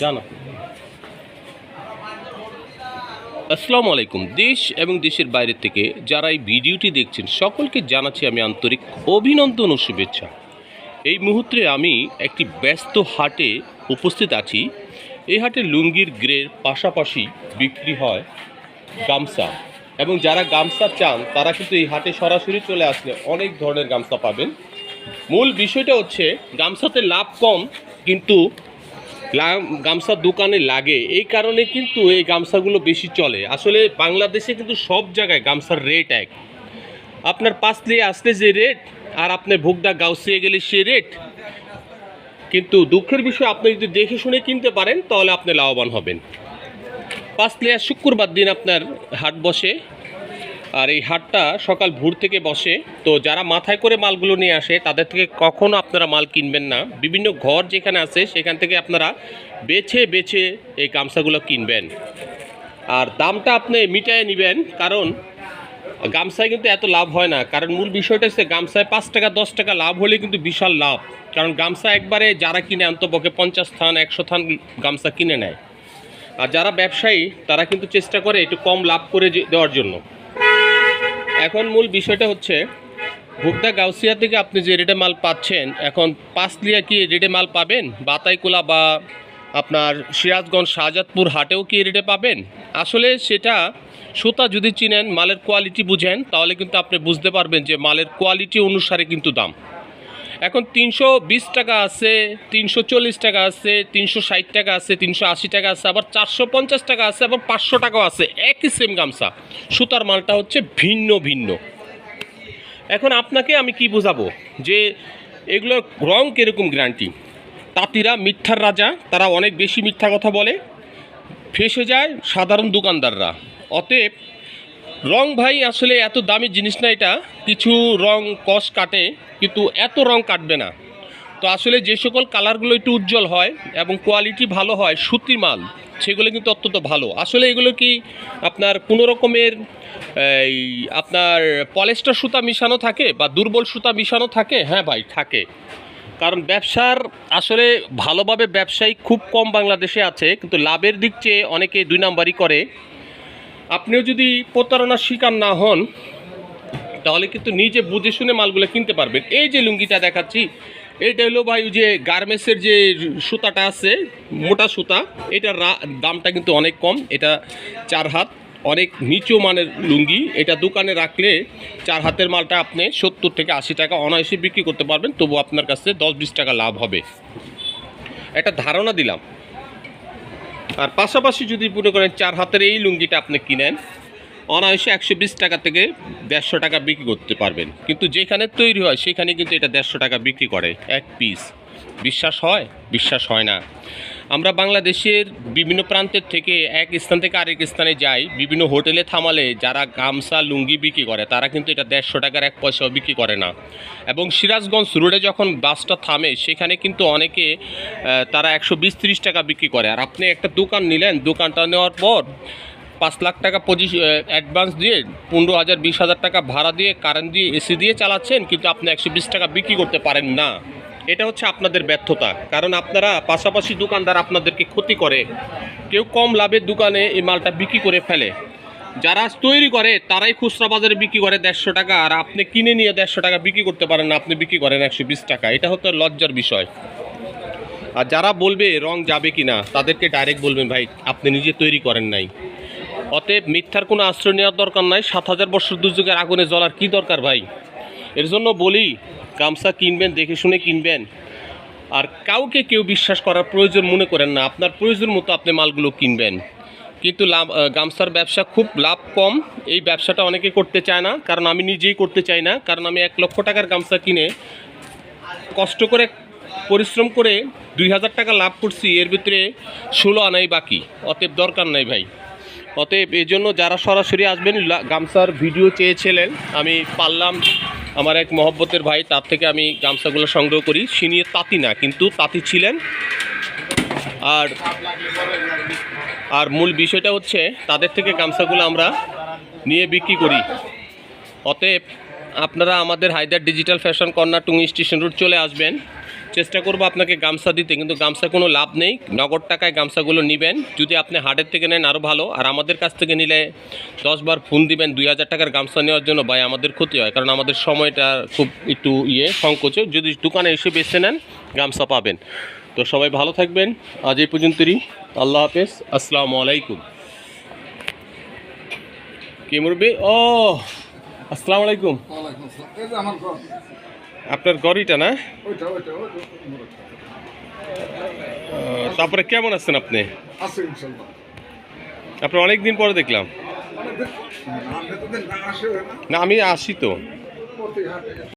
জানা। আসসালামু আলাইকুম। দেশ এবং দেশের বাইরে থেকে যারা এই ভিডিওটি দেখছেন, সকলকে জানাচ্ছি আমি আন্তরিক অভিনন্দন ও শুভেচ্ছা। এই মুহূর্তে আমি একটি ব্যস্ত হাটে উপস্থিত আছি। এই হাটে লুঙ্গির গ্রের পাশাপাশি বিক্রি হয় গামছা এবং যারা গামছা চান, তারা কিন্তু এই হাটে সরাসরি চলে আসলে অনেক ধরনের গামছা পাবেন। মূল বিষয়টা হচ্ছে, গামছাতে লাভ কম, কিন্তু গামছা দোকানে লাগে। এই কারণে কিন্তু এই গামছাগুলো বেশি চলে। আসলে বাংলাদেশে কিন্তু সব জায়গায় গামছার রেট এক। আপনার পাশ দিয়ে আসলে যে রেট আর আপনি ভোগদা গাউসিয়ে গেলে সে রেট কিন্তু দুঃখের বিষয়, আপনি যদি দেখে শুনে কিনতে পারেন, তাহলে আপনি লাভবান হবেন। পাঁচ প্লেয়ার শুক্রবার দিন আপনার হাট বসে। আর এই হাটটা সকাল ভোর থেকে বসে। তো যারা মাথায় করে মালগুলো নিয়ে আসে, তাদের থেকে কখনো আপনারা মাল কিনবেন না। বিভিন্ন ঘর যেখানে আছে, সেখান থেকে আপনারা বেছে বেছে এই গামছাগুলো কিনবেন। আর দামটা আপনি মিটায় নেবেন, কারণ গামছায় কিন্তু এত লাভ হয় না। কারণ মূল বিষয়টা হচ্ছে গামছায় পাঁচ টাকা, দশ টাকা লাভ হলে কিন্তু বিশাল লাভ। কারণ গামছা একবারে যারা কিনে অন্তপক্ষে পঞ্চাশ থান, একশো থান গামছা কিনে নেয়। আর যারা ব্যবসায়ী, তারা কিন্তু চেষ্টা করে একটু কম লাভ করে দেওয়ার জন্য। এখন মূল বিষয়টা হচ্ছে, ভুগদা গাউসিয়া থেকে আপনি যে রেটে মাল পাচ্ছেন, এখন পাঁচলিয়া কি রেটে মাল পাবেন? বাতাইকুলা বা আপনার সিরাজগঞ্জ শাহজাদপুর হাটেও কি রেটে পাবেন? আসলে সেটা সুতা যদি চিনেন, মালের কোয়ালিটি বুঝেন, তাহলে কিন্তু আপনি বুঝতে পারবেন যে মালের কোয়ালিটি অনুসারে কিন্তু দাম। এখন তিনশো বিশ টাকা আছে, তিনশো চল্লিশ টাকা আছে, তিনশো ষাট টাকা আছে, তিনশো আশি টাকা আছে, আবার চারশো পঞ্চাশ টাকা আছে, আবার পাঁচশো টাকাও আছে। একই সেম গামছা। সুতার মালটা হচ্ছে ভিন্ন ভিন্ন। এখন আপনাকে আমি কি বোঝাবো? যে এগুলোর রং কীরকম গ্যারান্টি তাঁতিরা মিথ্যার রাজা, তারা অনেক বেশি মিথ্যা কথা বলে। ফেসে যায় সাধারণ দোকানদাররা। অতএব রং ভাই, আসলে এত দামি জিনিস না এটা। কিছু রং কষ কাটে, কিন্তু এত রং কাটবে না। তো আসলে যে সকল কালারগুলো একটু উজ্জ্বল হয় এবং কোয়ালিটি ভালো হয় সুতি মাল, সেগুলো কিন্তু অত্যন্ত ভালো। আসলে এগুলো কি আপনার কোনো রকমের, এই, আপনার পলেস্টার সুতা মিশানো থাকে বা দুর্বল সুতা মিশানো থাকে? হ্যাঁ ভাই, থাকে। কারণ ব্যবসার, আসলে ভালোভাবে ব্যবসায়ী খুব কম বাংলাদেশে আছে, কিন্তু লাভের দিক চেয়ে অনেকে দুই নাম্বারই করে। আপনিও যদি প্রতারণার শিকার না হন, তাহলে কিন্তু নিজে বুঝে শুনে মালগুলো কিনতে পারবেন। এই যে লুঙ্গিটা দেখাচ্ছি, এটা হলো ভাই যে গার্মেন্টসের যে সুতাটা আছে, মোটা সুতা, এটার দামটা কিন্তু অনেক কম। এটা চার হাত, অনেক নিচু মানের লুঙ্গি। এটা দোকানে রাখলে চার হাতের মালটা আপনি সত্তর থেকে আশি টাকা অনায়াসে বিক্রি করতে পারবেন তবু আপনার কাছে দশ বিশ টাকা লাভ হবে। একটা ধারণা দিলাম আর পাশাপাশি যদি মনে করেন চার হাতের এই লুঙ্গিটা আপনি কিনেন, অনায়াসে একশো বিশ টাকা থেকে দেড়শো টাকা বিক্রি করতে পারবেন। কিন্তু যেখানে তৈরি হয়, সেখানে কিন্তু এটা দেড়শো টাকা বিক্রি করে, এক পিস বিশ্বাস হয়? বিশ্বাস হয় না। আমরা বাংলাদেশের বিভিন্ন প্রান্তের থেকে এক স্থান থেকে আরেক স্থানে যাই, বিভিন্ন হোটেলে থামালে যারা গামছা, লুঙ্গি বিক্রি করে, তারা কিন্তু এটা দেড়শো টাকার এক পয়সাও বিক্রি করে না। এবং সিরাজগঞ্জ রোডে যখন বাসটা থামে, সেখানে কিন্তু অনেকে তারা একশো বিশ ত্রিশ টাকা বিক্রি করে। আর আপনি একটা দোকান নিলেন, দোকানটা নেওয়ার পর পাঁচ লাখ টাকা পঁচিশ অ্যাডভান্স দিয়ে পনেরো হাজার, বিশ হাজার টাকা ভাড়া দিয়ে কারেন্ট দিয়ে এসি দিয়ে চালাচ্ছেন, কিন্তু আপনি একশো বিশ টাকা বিক্রি করতে পারেন না। এটা হচ্ছে আপনাদের ব্যর্থতা। কারণ আপনারা পাশাপাশি দোকানদার আপনাদেরকে ক্ষতি করে। কেউ কম লাভের দোকানে এই মালটা বিক্রি করে ফেলে। যারা তৈরি করে, তারাই খুচরা বাজারে বিক্রি করে দেড়শো টাকা। আর আপনি কিনে নিয়ে দেড়শো টাকা বিক্রি করতে পারেন না, আপনি বিক্রি করেন একশো বিশ টাকা। এটা হতো লজ্জার বিষয়। আর যারা বলবে রং যাবে কি না তাদেরকে ডাইরেক্ট বলবেন, ভাই, আপনি নিজে তৈরি করেন নাই। অতএব মিথ্যার কোনো আশ্রয় নেওয়ার দরকার নাই। সাত হাজার বছর দুর্যোগের আগুনে জ্বলার কি দরকার, ভাই? এর জন্য বলি গামছা কিনবেন, দেখে শুনে কিনবেন। আর কাউকে কেউ বিশ্বাস করার প্রয়োজন মনে করেন না। আপনার প্রয়োজন মতো আপনি মালগুলো কিনবেন। কিন্তু লাভ গামছার ব্যবসা খুব লাভ কম। এই ব্যবসাটা অনেকে করতে চায় না, কারণ আমি নিজেই করতে চাই না। কারণ আমি এক লক্ষ টাকার গামছা কিনে কষ্ট করে, পরিশ্রম করে দুই হাজার টাকা লাভ করছি, এর ভিতরে ষোলো আনাই বাকি। অতএব দরকার নাই ভাই। অতএব এই জন্য যারা সরাসরি আসবেন গামছার ভিডিও চেয়েছিলেন, আমি পারলাম আমার এক মহব্বতের ভাই, তার থেকে আমি গামছাগুলো সংগ্রহ করি। সিনিয়ে তাঁতি না, কিন্তু তাঁতি ছিলেন। আর আর মূল বিষয়টা হচ্ছে, তাদের থেকে গামছাগুলো আমরা নিয়ে বিক্রি করি। অতএব, আপনারা আমাদের Haidar digital fashion corner Tongi station route চলে আসবেন। চেষ্টা করব আপনাকে গামছা দিতে, কিন্তু গামছা কোনো লাভ নেই। নগদ টাকায় গামছাগুলো নেবেন। যদি আপনি হাটের থেকে নেন আরও ভালো। আর আমাদের কাছ থেকে নিলে দশ বার ফোন দিবেন, দুই হাজার টাকার গামছা নেওয়ার জন্য। ভাই, আমাদের ক্ষতি হয়, কারণ আমাদের সময়টা খুব একটু ইয়ে সংকোচ। যদি দোকানে এসে বেছে নেন, গামছা পাবেন। তো সবাই ভালো থাকবেন। আজ এই পর্যন্তই। আল্লাহ হাফেজ। আসসালামু আলাইকুম। কি মুরবি? ও, আসসালামু আলাইকুম। আমার। আপনার গড়িটা না? তারপরে কেমন আছেন আপনি? আপনার অনেকদিন অনেক দিন পরে দেখলাম না আমি আসি তো।